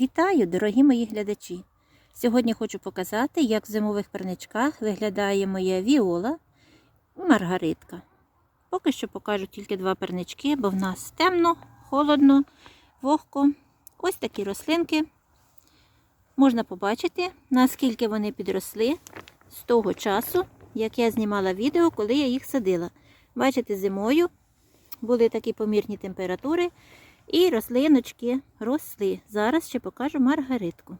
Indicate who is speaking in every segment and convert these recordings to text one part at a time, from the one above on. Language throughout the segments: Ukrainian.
Speaker 1: Вітаю, дорогі мої глядачі! Сьогодні хочу показати, як в зимових парничках виглядає моя віола і маргаритка. Поки що покажу тільки два парнички, бо в нас темно, холодно, вогко. Ось такі рослинки. Можна побачити, наскільки вони підросли з того часу, як я знімала відео, коли я їх садила. Бачите, зимою були такі помірні температури, і рослиночки росли. Зараз ще покажу маргаритку.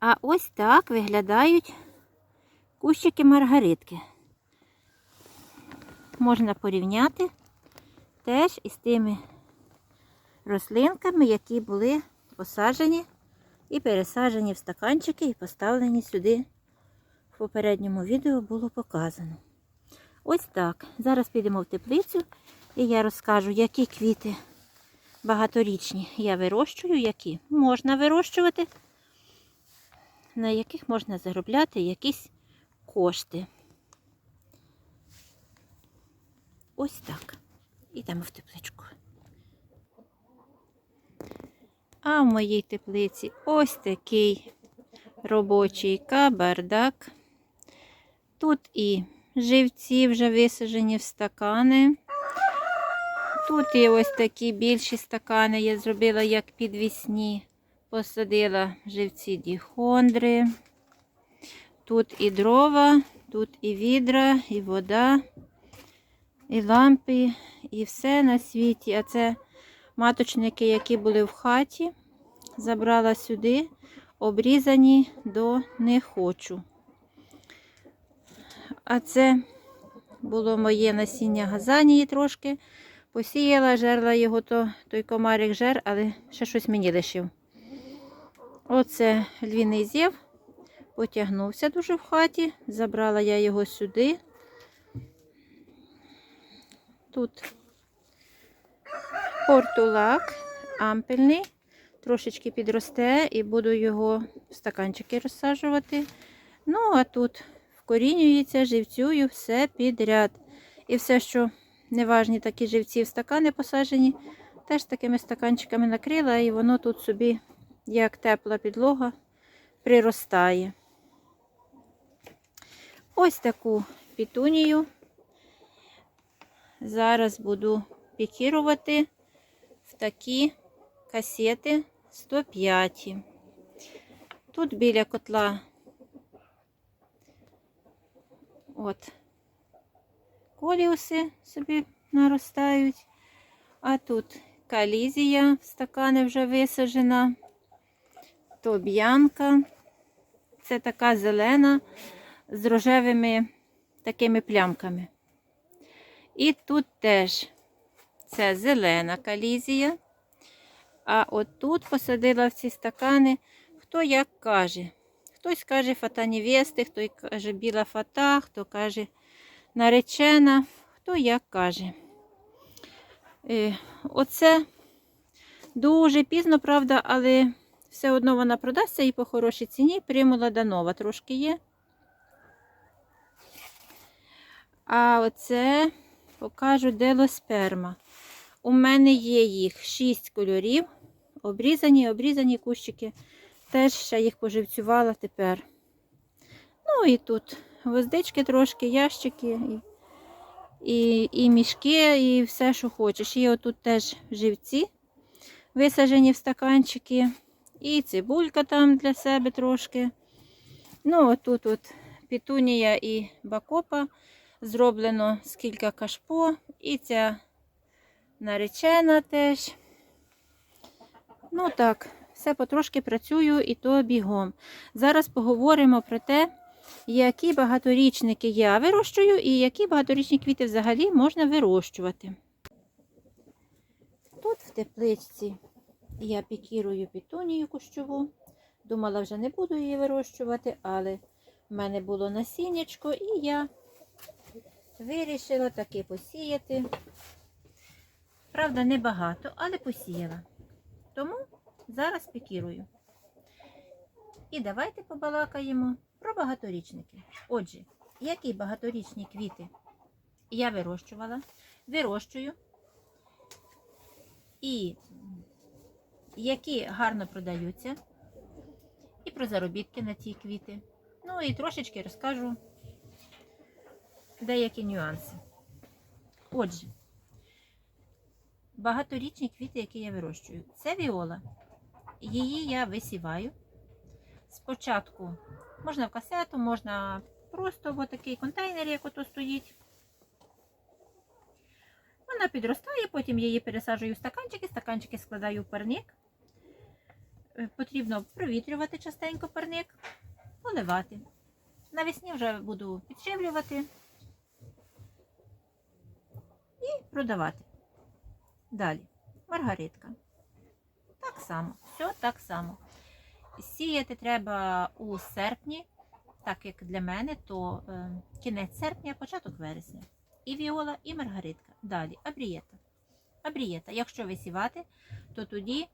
Speaker 1: А ось так виглядають кущики маргаритки. Можна порівняти теж із тими рослинками, які були посаджені і пересаджені в стаканчики і поставлені сюди. В попередньому відео було показано. Ось так. Зараз підемо в теплицю і я розкажу, які квіти багаторічні я вирощую, які можна вирощувати, на яких можна заробляти якісь кошти. Ось так. Ідемо в тепличку. А в моїй теплиці ось такий робочий кабардак. Тут і живці вже висаджені в стакани. Тут і ось такі більші стакани я зробила як підвісні. Посадила живці діхондри. Тут і дрова, тут і відра, і вода, і лампи, і все на світі. А це маточники, які були в хаті. Забрала сюди, обрізані до не хочу. А це було моє насіння газанії трошки. Посіяла, жерла його, то той комарик жер, але ще щось мені лишив. Оце львіний зєв. Потягнувся дуже в хаті. Забрала я його сюди. Тут портулак ампельний. Трошечки підросте і буду його в стаканчики розсаджувати. Ну, а тут вкорінюється, живцюю все підряд. І все, що неважні такі живці в стакани посаджені, теж такими стаканчиками накрила, і воно тут собі, як тепла підлога, приростає. Ось таку пітунію. Зараз буду пікірувати в такі касети 105. Тут біля котла от коліуси собі наростають, а тут калізія в стакани вже висаджена, тоб'янка. Це така зелена з рожевими такими плямками. І тут теж це зелена калізія. А от тут посадила в ці стакани, хто як каже. Хтось каже фата невести, хто каже біла фата, хто каже наречена, хто як каже. Е, Оце дуже пізно, правда, але все одно вона продасться і по хорошій ціні. Примолода нова трошки є. А оце покажу делосперма. У мене є їх 6 кольорів. Обрізані, обрізані кущики. Теж ще їх поживцювала тепер. Ну і тут гвоздички трошки, ящики, і, і, і мішки, і все, що хочеш. І отут теж живці висаджені в стаканчики. І цибулька там для себе трошки. Ну, отут от пітунія і бакопа. Зроблено скільки кашпо. І ця наречена теж. Ну так, все потрошки працюю і то бігом. Зараз поговоримо про те, які багаторічники я вирощую і які багаторічні квіти взагалі можна вирощувати. Тут в тепличці я пікірую пітунію кущову. Думала, вже не буду її вирощувати, але в мене було насіннячко і я вирішила таки посіяти. Правда, небагато, але посіяла. Тому зараз пікірую. І давайте побалакаємо про багаторічники. Отже, які багаторічні квіти я вирощувала, вирощую і які гарно продаються, і про заробітки на ці квіти. Ну і трошечки розкажу деякі нюанси. Отже, багаторічні квіти, які я вирощую, це віола. Її я висіваю. Спочатку можна в касету, можна просто в такий контейнер, як ото стоїть. Вона підростає, потім я її пересаджую в стаканчики, стаканчики складаю в парник. Е, Потрібно провітрювати частенько парник, поливати. Навесні вже буду підживлювати і продавати. Далі. Маргаритка. Так само, все так само. Сіяти треба у серпні, так як для мене, то е, кінець серпня, початок вересня. І віола, і маргаритка. Далі абрієта. Абрієта. Якщо висівати, то тоді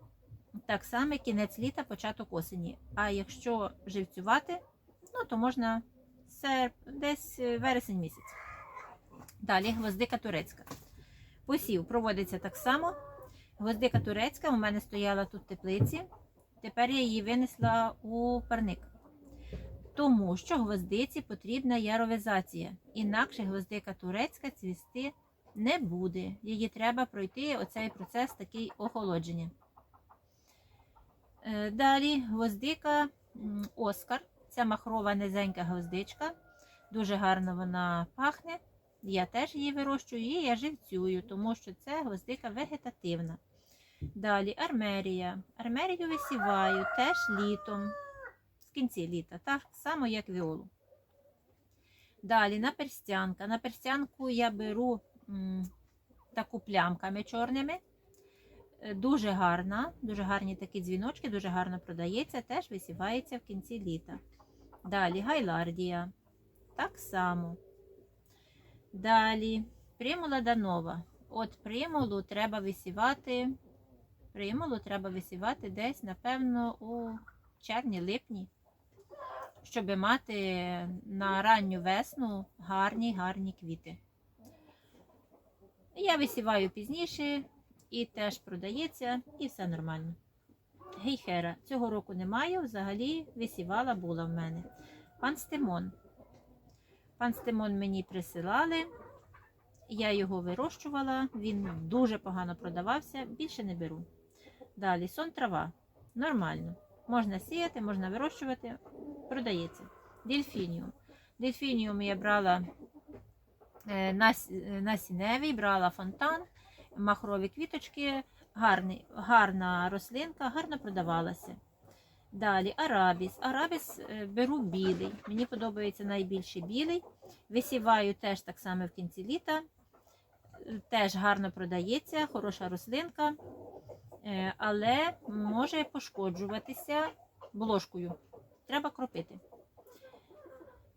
Speaker 1: так само кінець літа, початок осені. А якщо живцювати, ну то можна серп, десь е, вересень місяць. Далі гвоздика турецька. Посів проводиться так само. Гвоздика турецька у мене стояла тут в теплиці. Тепер я її винесла у парник. Тому що гвоздиці потрібна яровизація. Інакше гвоздика турецька цвісти не буде. Її треба пройти оцей процес такий охолодження. Е, Далі гвоздика Оскар. Це махрова низенька гвоздичка. Дуже гарно вона пахне. Я теж її вирощую і я живцюю, тому що це гвоздика вегетативна. Далі армерія. Армерію висіваю теж літом, в кінці літа, так само як віолу. Далі наперстянка. На перстянку я беру м, таку плямками чорними. Е, Дуже гарна, дуже гарні такі дзвіночки, дуже гарно продається, теж висівається в кінці літа. Далі гайлардія. Так само. Далі примула данова. От примулу треба висівати. Примулу треба висівати десь, напевно, у червні-липні, щоб мати на ранню весну гарні гарні квіти. Я висіваю пізніше і теж продається, і все нормально. Гейхера. Цього року немає, взагалі висівала була в мене. Пан Стимон. Пан Стимон мені присилали. Я його вирощувала, він дуже погано продавався, більше не беру. Далі сон трава. Нормально. Можна сіяти, можна вирощувати, продається. Дельфініум. Дельфініум я брала е, нас- е, насінневий, брала фонтан, махрові квіточки, гарний, гарна рослинка, гарно продавалася. Далі арабіс. Арабіс е, беру білий. Мені подобається найбільше білий. Висіваю теж так само в кінці літа. Теж гарно продається, хороша рослинка, але може пошкоджуватися блошкою. Треба кропити.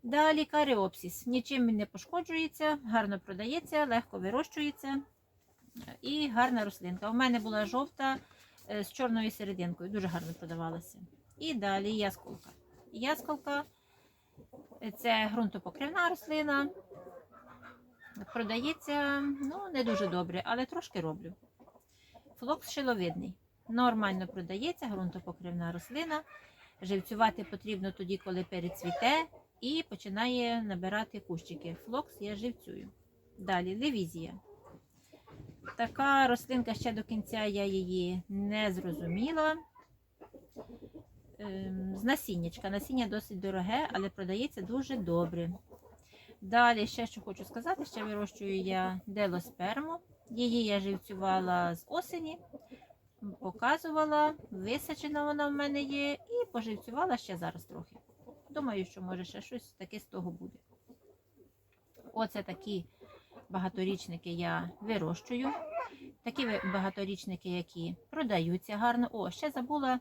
Speaker 1: Далі каріопсіс. Нічим не пошкоджується, гарно продається, легко вирощується е, і гарна рослинка. У мене була жовта е, з чорною серединкою, дуже гарно продавалася. І далі ясколка. Ясколка е, це ґрунтопокривна рослина. Продається ну, не дуже добре, але трошки роблю. Флокс шиловидний. Нормально продається, ґрунтопокривна рослина. Живцювати потрібно тоді, коли перецвіте і починає набирати кущики. Флокс я живцюю. Далі левізія. Така рослинка ще до кінця я її не зрозуміла. Ем, З насіннячка. Насіння досить дороге, але продається дуже добре. Далі, ще що хочу сказати, ще вирощую я делосперму. Її я живцювала з осені, показувала, висаджена вона в мене є, і поживцювала ще зараз трохи. Думаю, що може ще щось таке з того буде. Оце такі багаторічники я вирощую. Такі багаторічники, які продаються гарно. О, ще забула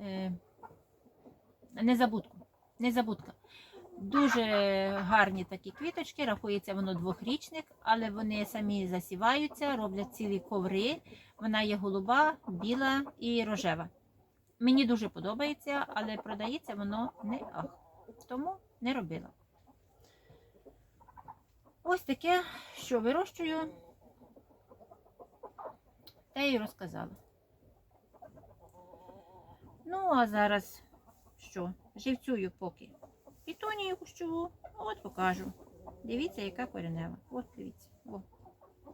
Speaker 1: е, незабудку. Незабудка. Дуже гарні такі квіточки, рахується воно двохрічник, але вони самі засіваються, роблять цілі коври. Вона є голуба, біла і рожева. Мені дуже подобається, але продається воно не ах. Тому не робила. Ось таке, що вирощую, те й розказала. Ну, а зараз що? Живцюю поки. Пітонію кущову. От покажу. Дивіться, яка коренева. От дивіться. О.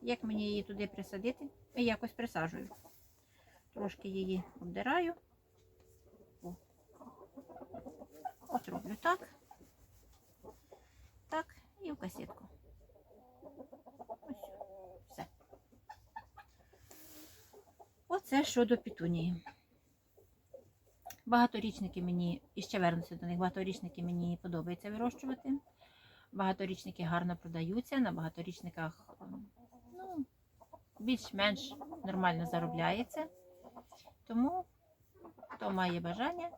Speaker 1: Як мені її туди присадити? І якось присаджую. Трошки її обдираю. О. От роблю так. Так, і в касетку. Ось. Все. Оце щодо пітунії. Багаторічники мені, і ще вернуся до них, багаторічники мені подобається вирощувати. Багаторічники гарно продаються, на багаторічниках ну, більш-менш нормально заробляється. Тому, хто має бажання,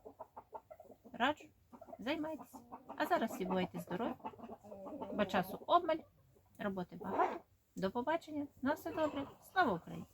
Speaker 1: раджу, займайтеся. А зараз всі бувайте здорові, бо часу обмаль, роботи багато. До побачення, на все добре, слава Україні!